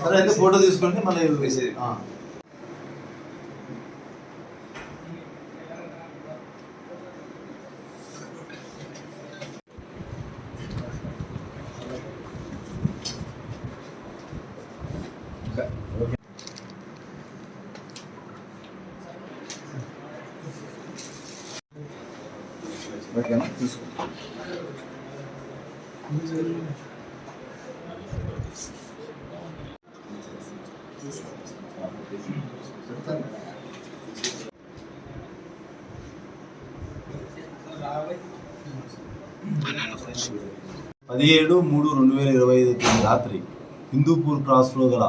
సరే అయితే ఫోటో తీసుకోండి మళ్ళీ మెసేజ్. ఆ. ఓకేనా తీసుకో పదిహేడు మూడు రెండు వేల ఇరవై ఐదు తేదీ రాత్రి హిందూపూర్ క్రాస్లో గల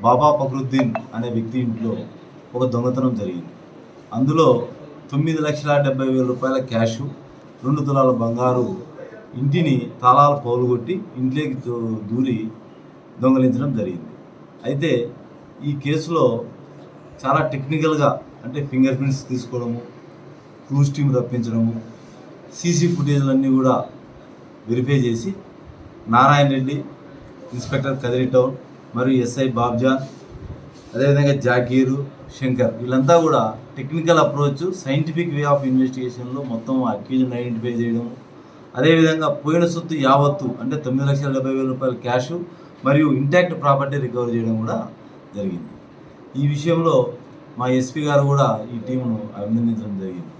బాబా ఫక్రుద్దీన్ అనే వ్యక్తి ఇంట్లో ఒక దొంగతనం జరిగింది. అందులో తొమ్మిది లక్షల డెబ్బై వేల రూపాయల క్యాషు రెండు తులాల బంగారు ఇంటిని తాళాలు పౌలుగొట్టి ఇంట్లోకి దూరి దొంగలించడం జరిగింది. అయితే ఈ కేసులో చాలా టెక్నికల్గా అంటే ఫింగర్ ప్రింట్స్ తీసుకోవడము క్రూజ్ టీమ్ రప్పించడము సీసీ ఫుటేజ్లన్నీ కూడా వెరిఫై చేసి నారాయణ రెడ్డి ఇన్స్పెక్టర్ కదిరి టౌన్ మరియు ఎస్ఐ బాబ్జాన్ అదేవిధంగా జాకీరు శంకర్ వీళ్ళంతా కూడా technical approach scientific way of ఇన్వెస్టిగేషన్లో మొత్తం అక్యూజ్ని ఐడెంటిఫై చేయడం అదేవిధంగా పోయిన సొత్తు యావత్తు అంటే తొమ్మిది లక్షల డెబ్బై వేల రూపాయల క్యాష్ మరియు ఇంటాక్ట్ ప్రాపర్టీ రికవర్ చేయడం కూడా జరిగింది. ఈ విషయంలో మా ఎస్పీ గారు కూడా ఈ టీంను అభినందించడం జరిగింది.